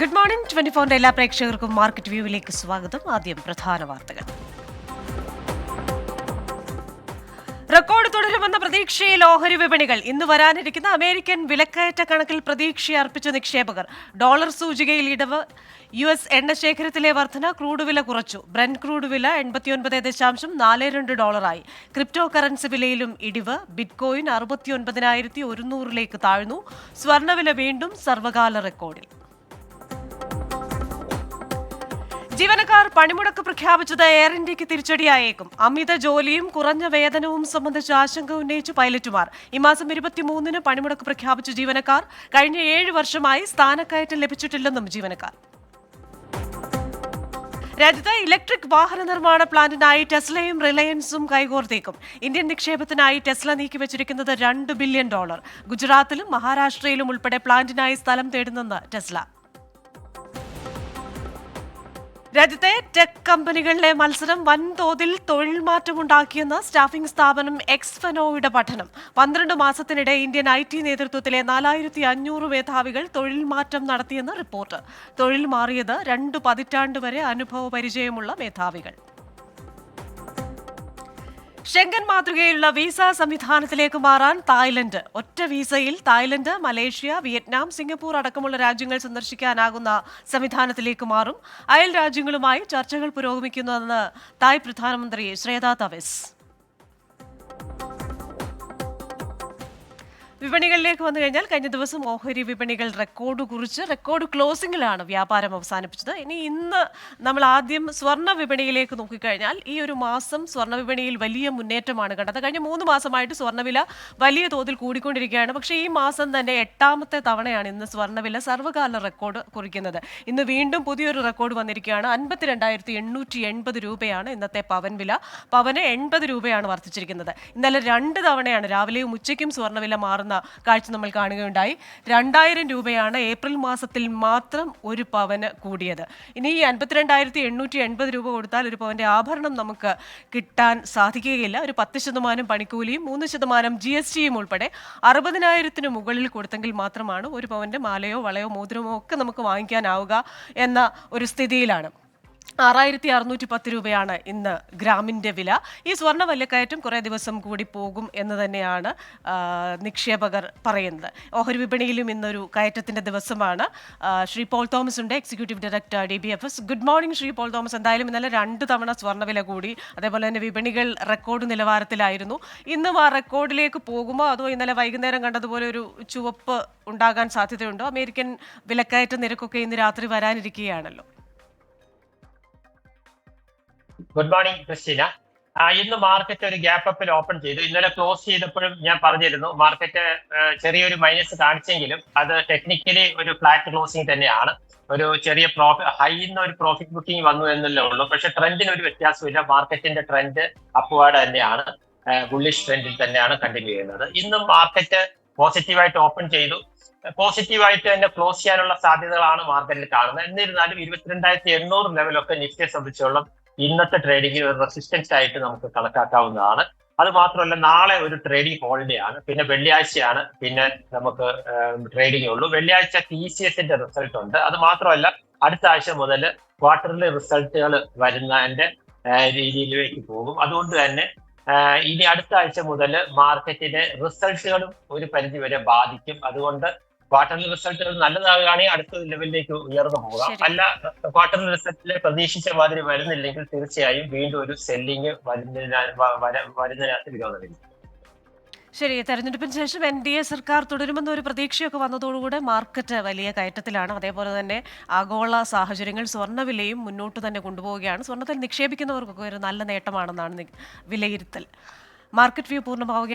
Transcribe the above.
Good morning twenty ഫോറിന്റെ എല്ലാ പ്രേക്ഷകർക്കും മാർക്കറ്റ് വ്യൂവിലേക്ക് സ്വാഗതം. ആദ്യം പ്രധാന വാർത്തകൾ. റെക്കോർഡ് തുടരുമെന്ന പ്രതീക്ഷയിൽ ഓഹരി വിപണികൾ. ഇന്ന് വരാനിരിക്കുന്ന അമേരിക്കൻ വിലക്കയറ്റ കണക്കിൽ പ്രതീക്ഷ അർപ്പിച്ച നിക്ഷേപകർ. ഡോളർ സൂചികയിൽ ഇടവ്. യു എസ് എണ്ണശേഖരത്തിലെ വർധന ക്രൂഡ് വില കുറച്ചു. ബ്രൻ ക്രൂഡ് വില എൺപത്തിയൊൻപത് ദശാംശം നാല് രണ്ട് ഡോളറായി. ക്രിപ്റ്റോ കറൻസി വിലയിലും ഇടിവ്. ബിറ്റ്കോയിൻ അറുപത്തിയൊൻപതിനായിരത്തി ഒരുന്നൂറിലേക്ക് താഴ്ന്നു. സ്വർണവില വീണ്ടും സർവകാല റെക്കോർഡിൽ. ജീവനക്കാർ പണിമുടക്ക് പ്രഖ്യാപിച്ചത് എയർ ഇന്ത്യയ്ക്ക് തിരിച്ചടിയായേക്കും. അമിത ജോലിയും കുറഞ്ഞ വേതനവും സംബന്ധിച്ച് ആശങ്ക ഉന്നയിച്ചു പൈലറ്റുമാർ. ഈ മാസം ഇരുപത്തിമൂന്നിന് പണിമുടക്ക് പ്രഖ്യാപിച്ച ജീവനക്കാർ കഴിഞ്ഞ ഏഴ് വർഷമായി സ്ഥാനക്കയറ്റം ലഭിച്ചിട്ടില്ലെന്നും ജീവനക്കാർ. രാജ്യത്ത് ഇലക്ട്രിക് വാഹന നിർമ്മാണ പ്ലാന്റിനായി ടെസ്ലയും റിലയൻസും കൈകോർത്തേക്കും. ഇന്ത്യൻ നിക്ഷേപത്തിനായി ടെസ്ല നീക്കിവച്ചിരിക്കുന്നത് രണ്ട് ബില്യൺ ഡോളർ. ഗുജറാത്തിലും മഹാരാഷ്ട്രയിലും ഉൾപ്പെടെ പ്ലാന്റിനായി സ്ഥലം തേടുന്നെന്ന് ടെസ്ല. രാജ്യത്തെ ടെക് കമ്പനികളിലെ മത്സരം വൻതോതിൽ തൊഴിൽ മാറ്റമുണ്ടാക്കിയെന്ന് സ്റ്റാഫിംഗ് സ്ഥാപനം എക്സ്ഫെനോയുടെ പഠനം. പന്ത്രണ്ട് മാസത്തിനിടെ ഇന്ത്യൻ ഐ ടി നേതൃത്വത്തിലെ നാലായിരത്തി അഞ്ഞൂറ് മേധാവികൾ തൊഴിൽ മാറ്റം നടത്തിയെന്ന് റിപ്പോർട്ട് തൊഴിൽ മാറിയത് രണ്ട് പതിറ്റാണ്ട് വരെ അനുഭവ പരിചയമുള്ള മേധാവികൾ. ഷെങ്കൻ മാതൃകയിലുള്ള വിസ സംവിധാനത്തിലേക്ക് മാറാൻ തായ്ലൻഡ്. ഒറ്റ വിസയിൽ തായ്ലൻഡ് മലേഷ്യ വിയറ്റ്നാം സിംഗപ്പൂർ അടക്കമുള്ള രാജ്യങ്ങൾ സന്ദർശിക്കാനാകുന്ന സംവിധാനത്തിലേക്ക് മാറും. അയൽ രാജ്യങ്ങളുമായി ചർച്ചകൾ പുരോഗമിക്കുന്നുവെന്ന് തായ് പ്രധാനമന്ത്രി ശ്രേതാ തവിസ്. വിപണികളിലേക്ക് വന്നു കഴിഞ്ഞാൽ കഴിഞ്ഞ ദിവസം ഓഹരി വിപണികൾ റെക്കോർഡ് കുറിച്ച് റെക്കോർഡ് ക്ലോസിംഗിലാണ് വ്യാപാരം അവസാനിപ്പിച്ചത്. ഇനി ഇന്ന് നമ്മൾ ആദ്യം സ്വർണ വിപണിയിലേക്ക് നോക്കിക്കഴിഞ്ഞാൽ ഈ ഒരു മാസം സ്വർണ വിപണിയിൽ വലിയ മുന്നേറ്റമാണ് കണ്ടത്. കഴിഞ്ഞ മൂന്ന് മാസമായിട്ട് സ്വർണവില വലിയ തോതിൽ കൂടിക്കൊണ്ടിരിക്കുകയാണ്. പക്ഷേ ഈ മാസം തന്നെ എട്ടാമത്തെ തവണയാണ് ഇന്ന് സ്വർണവില സർവകാല റെക്കോർഡ് കുറിക്കുന്നത്. ഇന്ന് വീണ്ടും പുതിയൊരു റെക്കോർഡ് വന്നിരിക്കുകയാണ്. അൻപത്തിരണ്ടായിരത്തി എണ്ണൂറ്റി എൺപത് രൂപയാണ് ഇന്നത്തെ പവൻ വില. പവന് എൺപത് രൂപയാണ് വർദ്ധിച്ചിരിക്കുന്നത്. ഇന്നലെ രണ്ട് തവണയാണ് രാവിലെയും ഉച്ചയ്ക്കും സ്വർണവില മാറുന്ന കാഴ്ച നമ്മൾ കാണുകയുണ്ടായി. രണ്ടായിരം രൂപയാണ് ഏപ്രിൽ മാസത്തിൽ മാത്രം ഒരു പവന് കൂടിയത്. ഇനി ഈ അൻപത്തിരണ്ടായിരത്തി എണ്ണൂറ്റി എൺപത് രൂപ കൊടുത്താൽ ഒരു പവന്റെ ആഭരണം നമുക്ക് കിട്ടാൻ സാധിക്കുകയില്ല. ഒരു പത്ത് ശതമാനം പണിക്കൂലിയും മൂന്ന് ശതമാനം ജി എസ് ടിയും ഉൾപ്പെടെ അറുപതിനായിരത്തിന് മുകളിൽ കൊടുത്തെങ്കിൽ മാത്രമാണ് ഒരു പവന്റെ മാലയോ വളയോ മോതിരമോ ഒക്കെ നമുക്ക് വാങ്ങിക്കാനാവുക എന്ന ഒരു സ്ഥിതിയിലാണ്. ആറായിരത്തി അറുന്നൂറ്റി പത്ത് രൂപയാണ് ഇന്ന് ഗ്രാമിന്റെ വില. ഈ സ്വർണ വല്യക്കയറ്റം കുറേ ദിവസം കൂടി പോകും എന്ന് തന്നെയാണ് നിക്ഷേപകർ പറയുന്നത്. ഓഹരി വിപണിയിലും ഇന്നൊരു കയറ്റത്തിന്റെ ദിവസമാണ്. ശ്രീ പോൾ തോമസ് ഉണ്ട് executive director D B F S. Good morning Shri Paul Thomas. എന്തായാലും ഇന്നലെ രണ്ട് തവണ സ്വർണവില കൂടി. അതേപോലെ തന്നെ വിപണികൾ റെക്കോർഡ് നിലവാരത്തിലായിരുന്നു. ഇന്നും ആ റെക്കോർഡിലേക്ക് പോകുമോ? അതോ ഇന്നലെ വൈകുന്നേരം കണ്ടതുപോലെ ഒരു ചുവപ്പ് ഉണ്ടാകാൻ സാധ്യതയുണ്ടോ? അമേരിക്കൻ വിലക്കയറ്റ നിരക്കൊക്കെ ഇന്ന് രാത്രി വരാനിരിക്കുകയാണല്ലോ. ഗുഡ് മോർണിംഗ് ക്രിസ്റ്റീന ഇന്ന് മാർക്കറ്റ് ഒരു ഗ്യാപ്പ് അപ്പിൽ ഓപ്പൺ ചെയ്തു. ഇന്നലെ ക്ലോസ് ചെയ്തപ്പോഴും ഞാൻ പറഞ്ഞിരുന്നു മാർക്കറ്റ് ചെറിയൊരു മൈനസ് കാണിച്ചെങ്കിലും അത് ടെക്നിക്കലി ഒരു ഫ്ലാറ്റ് ക്ലോസിംഗ് തന്നെയാണ്. ഒരു ചെറിയ പ്രോഫിറ്റ് ഹൈന്ന് ഒരു പ്രോഫിറ്റ് ബുക്കിംഗ് വന്നു എന്നല്ലേ ഉള്ളൂ. പക്ഷെ ട്രെൻഡിന് ഒരു വ്യത്യാസമില്ല മാർക്കറ്റിന്റെ ട്രെൻഡ് അപ്വാർഡ് തന്നെയാണ്. ബുള്ളിഷ് ട്രെൻഡിൽ തന്നെയാണ് കണ്ടിന്യൂ ചെയ്യുന്നത്. ഇന്നും മാർക്കറ്റ് പോസിറ്റീവായിട്ട് ഓപ്പൺ ചെയ്തു. പോസിറ്റീവായിട്ട് തന്നെ ക്ലോസ് ചെയ്യാനുള്ള സാധ്യതകളാണ് മാർക്കറ്റിൽ കാണുന്നത്. എന്നിരുന്നാലും ഇരുപത്തിരണ്ടായിരത്തി എണ്ണൂറ് ലെവലൊക്കെ നിഫ്റ്റിയെ സംബന്ധിച്ചോളം ഇന്നത്തെ ട്രേഡിംഗിൽ ഒരു റെസിസ്റ്റൻസ് ആയിട്ട് നമുക്ക് കണക്കാക്കാവുന്നതാണ്. അത് മാത്രമല്ല നാളെ ഒരു ട്രേഡിംഗ് ഹോളിഡേ ആണ്. പിന്നെ വെള്ളിയാഴ്ചയാണ്. പിന്നെ നമുക്ക് ട്രേഡിംഗ് ഉള്ളൂ. വെള്ളിയാഴ്ച ടി സി എസിന്റെ റിസൾട്ട് ഉണ്ട്. അത് മാത്രമല്ല അടുത്ത ആഴ്ച മുതൽ ക്വാർട്ടറിലെ റിസൾട്ടുകൾ വരുന്നതിന്റെ രീതിയിലേക്ക് പോകും. അതുകൊണ്ട് തന്നെ ഇനി അടുത്ത ആഴ്ച മുതൽ മാർക്കറ്റിന്റെ റിസൾട്ടുകളും ഒരു പരിധി വരെ ബാധിക്കും. അതുകൊണ്ട് ക്വാർട്ടർലി റിസൾട്ടുകൾ നല്ലതാകുകയാണെങ്കിൽ അടുത്ത ലെവലിലേക്ക് ഉയർന്നു പോകാം അല്ല ക്വാർട്ടർ റിസൾട്ടിലെ പ്രതീക്ഷിച്ച മാതിരി വരുന്നില്ലെങ്കിൽ തീർച്ചയായും വീണ്ടും ഒരു സെല്ലിങ് വരുന്നതിനകത്ത് വിരോധമില്ല ശരി തെരഞ്ഞെടുപ്പിന് ശേഷം എൻ ഡി എ സർക്കാർ തുടരുമെന്ന ഒരു പ്രതീക്ഷയൊക്കെ വന്നതോടുകൂടെ മാർക്കറ്റ് വലിയ കയറ്റത്തിലാണ്. അതേപോലെ തന്നെ ആഗോള സാഹചര്യങ്ങൾ സ്വർണവിലയും മുന്നോട്ട് തന്നെ കൊണ്ടുപോവുകയാണ്. സ്വർണത്തിൽ നിക്ഷേപിക്കുന്നവർക്കൊക്കെ ഒരു നല്ല നേട്ടമാണെന്നാണ് വിലയിരുത്തൽ. Market view പൂർണമാവുക